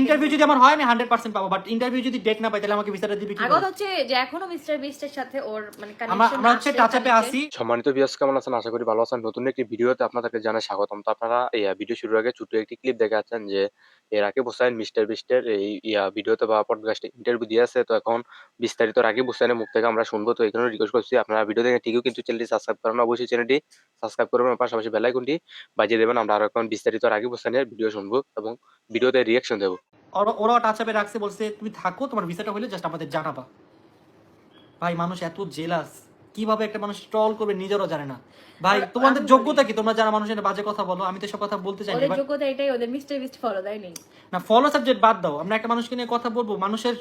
Interview যদি আমার হয় আমি হান্ড্রেড পার্সেন্ট পাবো। বাট ইন্টারভিউ যদি ডেক না পাই তাহলে আমাকে ভিসাটা দিবি কি কথা হচ্ছে যে এখনও মিস্টার বিস্টের সাথে ওর মানে আমরা আমরা হচ্ছে আছে, টাচ আপে আসি সম্মানিত ভিউয়ার্স কেমন আছেন? আশা করি ভালো আছেন। নতুন একটি ভিডিওতে আপনাদেরকে জানাই স্বাগতম। তো আপনারা এই ভিডিও শুরুর আগে ছোট একটি ক্লিপ দেখে আছেন যে এর আগে হোসেন মিস্টার বিস্টের এই ইয়া ভিডিওতে বা পডকাস্টে ইন্টারভিউ দিয়েছে তো এখন বিস্তারিত রাকিব হোসেনের মুখ থেকে আমরা শুনব। তো এখানে রিকোয়েস্ট করছি আপনারা ভিডিও দেখে ঠিকই কিন্তু চ্যানেলটি সাবস্ক্রাইব করেন। অবশ্যই চ্যানেলটি সাবস্ক্রাইব করবেন এবং পাশাপাশি বেল আইকনটি বাজিয়ে দেবেন। আমরা আরও এখন বিস্তারিত রাকিব হোসেনের ভিডিও শুনব এবং ভিডিওতে রিয়াকশন দেবো। ওরা টাচ আপে রাখছে বলছে তুমি থাকো তোমার ভিসাটা হলে জাস্ট আমাদের জানাবা। ভাই মানুষ এত জেলাস কীভাবে একটা মানুষ ট্রল করবে নিজেরও জানে না। ভাই তোমাদের যোগ্যতা কি? তোমরা যারা মানুষের বাজে কথা বলো আমি তো সব কথা বলতে চাই না ওদের যোগ্যতা এটাই ওদের মিস্টার বিস্ট ফলো দেয় নেই। না ফলো সাবজেক্ট বাদ দাও। আমরা একটা মানুষকে নিয়ে কথা বলব মানুষের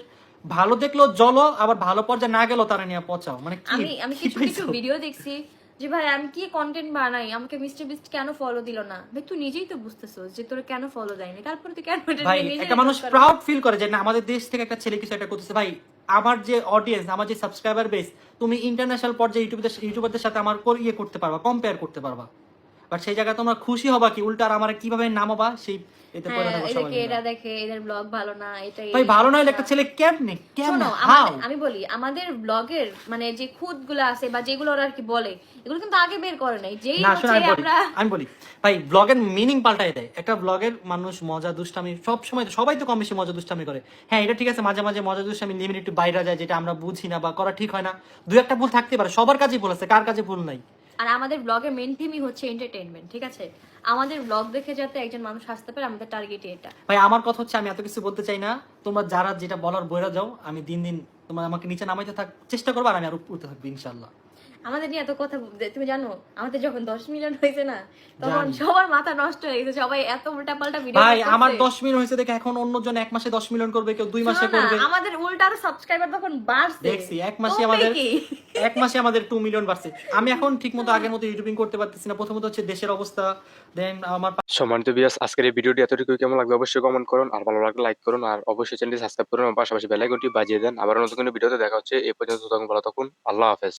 ভালো দেখল জলো আবার ভালো পর্যায়ে না গেলো তারা নিয়ে পচাও। মানে কি আমি আমি কিছু কিছু ভিডিও দেখছি যে ভাই আমি কি কন্টেন্ট বানাই? আমাকে মিস্টার বিস্ট কেন ফলো দিল না? ভাই তুই নিজেই তো বুঝতেছো যে তোর কেন ফলো দেয়নি। তারপরে তুই কেন ভাই একটা মানুষ প্রাউড ফিল করে যে না আমাদের দেশ থেকে একটা ছেলে কিছু একটা করতেছে। ভাই আমার যে অডিয়েন্স আমার যে সাবস্ক্রাইবার বেস তুমি ইন্টারন্যাশনাল পর্যায়ে ইউটিউবের ইউটিউবারদের সাথে আমার ইয়ে করতে পারবা কম্পেয়ার করতে পারবা। বাট সেই জায়গায় তোমরা খুশি হবা কি উল্টা আর আমার কীভাবে নামাবা সেই এতে পড়ে হ্যাঁ থাকব সবাই মিলে। দেখে এদের ব্লগ ভালো না এটা ভাই ভালো নয় একটা ছেলে কেমনে? কেমনে? আমি বলি আমাদের ব্লগের মানে যে খুদগুলো আছে বা যেগুলো ওরা আর কি বলে এগুলো কিন্তু আগে বের করে নাই। যেই আমরা আমি বলি। ভাই ব্লগের মিনিং পাল্টাই দেয়। একটা ব্লগের মানুষ মজা দুষ্টামি সব সময় তো- সবাই তো কম বেশি মজা দুষ্টামি করে। হ্যাঁ এটা ঠিক আছে মাঝে মাঝে মজা দুষ্টামি লিমিট একটু বাইরে যায় যেটা আমরা বুঝি না বা করা ঠিক হয় না। দু একটা ভুল থাকতে পারে সবার কাজে ভুল আছে কার কাছে ভুল নাই? আর আমাদের ব্লগের মেন থিমই হচ্ছে এন্টারটেইনমেন্ট ঠিক আছে? আমাদের ব্লগ দেখে যাতে একজন মানুষ হাসতে পারে, আমাদের টার্গেট এটা। ভাই, আমার কথা হচ্ছে আমি এত কিছু বলতে চাই না। তোমরা যারা যেটা বলার বইরা যাও, আমি দিন দিন তোমরা আমাকে নিচে নামাইতে থাক চেষ্টা করব আর আমি আরও উঠতে থাকব ইনশাল্লাহ আমাদের নিয়ে এত কথা বলতে- তুমি জানো আমাদের যখন দশ মিলিয়ন হয়েছে না তখন সবার মাথা নষ্ট হয়ে গেছে সবাই এত উল্টা পাল্টা ভিডিও ভাই আমার দশ মিলিয়ন হয়েছে দেখে এখন অন্যজন এক মাসে দশ মিলিয়ন করবে কেউ দুই মাসে করবে। আমাদের উল্টা আরও সাবস্ক্রাইবার তখন বাড়ছে। দেখছি এক মাসে আমাদের এক মাসে আমাদের টু মিলিয়ন বাড়ছে। আমি এখন ঠিক মতো আগের মতো ইউটিউবিং করতে পারতেছি না। প্রথমত হচ্ছে দেশের অবস্থা দেন আমার সম্মানিত ভিউয়ার্স আজকের এই ভিডিওটি এতটুকু কেমন লাগবে অবশ্যই কমেন্ট করুন আর ভালো লাগলে লাইক করুন আর অবশ্যই চ্যানেলটি সাবস্ক্রাইব করুন এবং পাশাপাশি বেল আইকনটি বাজিয়ে দেন। আবার নতুন কোনো ভিডিওতে দেখা হচ্ছে এই পর্যন্ত তখন ভালো থাকুন আল্লাহ হাফেজ।